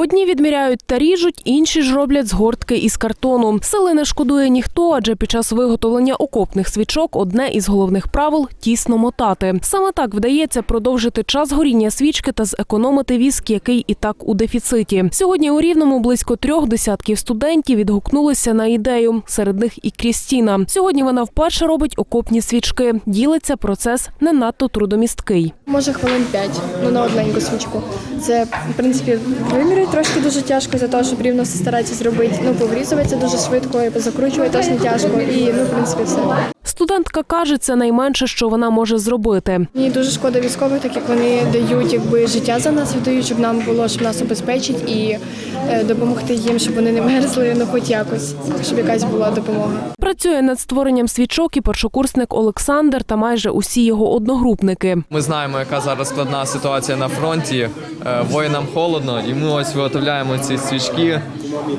Одні відміряють та ріжуть, інші ж роблять згортки із картону. Сили не шкодує ніхто, адже під час виготовлення окопних свічок одне із головних правил тісно мотати. Саме так вдається продовжити час горіння свічки та зекономити віск, який і так у дефіциті. Сьогодні у рівному близько трьох десятків студентів відгукнулися на ідею. Серед них і Крістіна. Сьогодні вона вперше робить окопні свічки. Ділиться процес не надто трудомісткий. Може хвилин 5, ну на одненьку свічку. Це, в принципі, вимірюють трошки дуже тяжко за те, щоб рівно все старатися зробити. Ну, поврізується дуже швидко, і закручує теж не тяжко. І ну, в принципі, все. Студентка каже, це найменше, що вона може зробити. Мені дуже шкода військових, так як вони дають якби життя за нас, віддають, щоб нам було, щоб нас обезпечить і е, допомогти їм, щоб вони не мерзли, ну хоч якось, щоб якась була допомога. Працює над створенням свічок і першокурсник Олександр та майже усі його одногрупники. Ми знаємо, яка зараз складна ситуація на фронті. Е, Воїнам холодно, і ми ось виготовляємо ці свічки,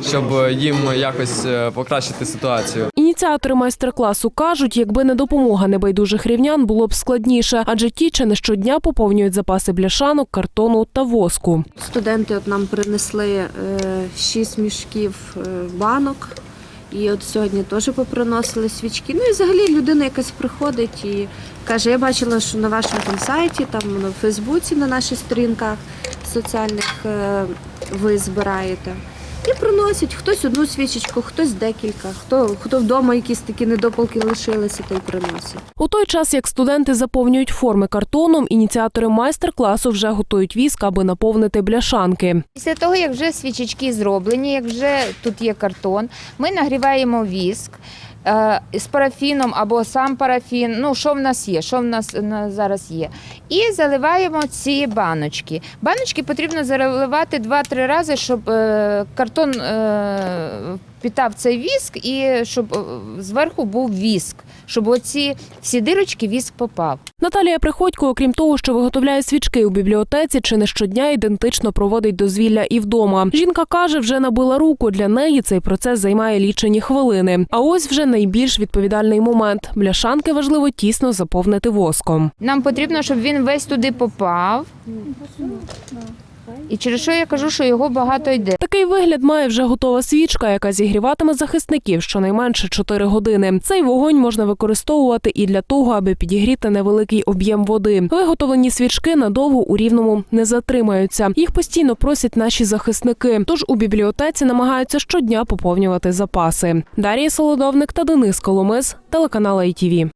щоб їм якось е, покращити ситуацію. Ініціатори майстер-класу кажуть, якби не допомога небайдужих рівнян, було б складніше, адже ті чи не щодня поповнюють запаси бляшанок, картону та воску. Студенти от нам принесли е, шість мішків е, банок. І от сьогодні теж поприносили свічки. Ну і взагалі людина якась приходить і каже: я бачила, що на вашому там сайті, там на Фейсбуці, на наших сторінках соціальних е, ви збираєте. І приносять хтось одну свічечку, хтось декілька, хто, хто вдома якісь такі недопалки лишилися, то й приносить. У той час, як студенти заповнюють форми картоном, ініціатори майстер-класу вже готують віск, аби наповнити бляшанки. Після того, як вже свічечки зроблені, як вже тут є картон, ми нагріваємо віск з парафіном або сам парафін. Ну, що в нас є, що в нас зараз є. І заливаємо ці баночки. Баночки потрібно заливати 2-3 рази, щоб е, картон е, впітав цей віск і щоб е, зверху був віск, щоб оці всі дирочки віск попав. Наталія Приходько, окрім того, що виготовляє свічки у бібліотеці, чи не щодня ідентично проводить дозвілля і вдома. Жінка каже, вже набила руку. Для неї цей процес займає лічені хвилини. А ось вже найбільш відповідальний момент. Бляшанки важливо тісно заповнити воском. Нам потрібно, щоб він весь туди попав. І через що я кажу, що його багато йде. Такий вигляд має вже готова свічка, яка зігріватиме захисників щонайменше 4 години. Цей вогонь можна використовувати і для того, аби підігріти невеликий об'єм води. Виготовлені свічки надовго у рівному не затримаються. Їх постійно просять наші захисники. Тож у бібліотеці намагаються щодня поповнювати запаси. Дар'я Солодовник та Денис Коломис, телеканал ITV.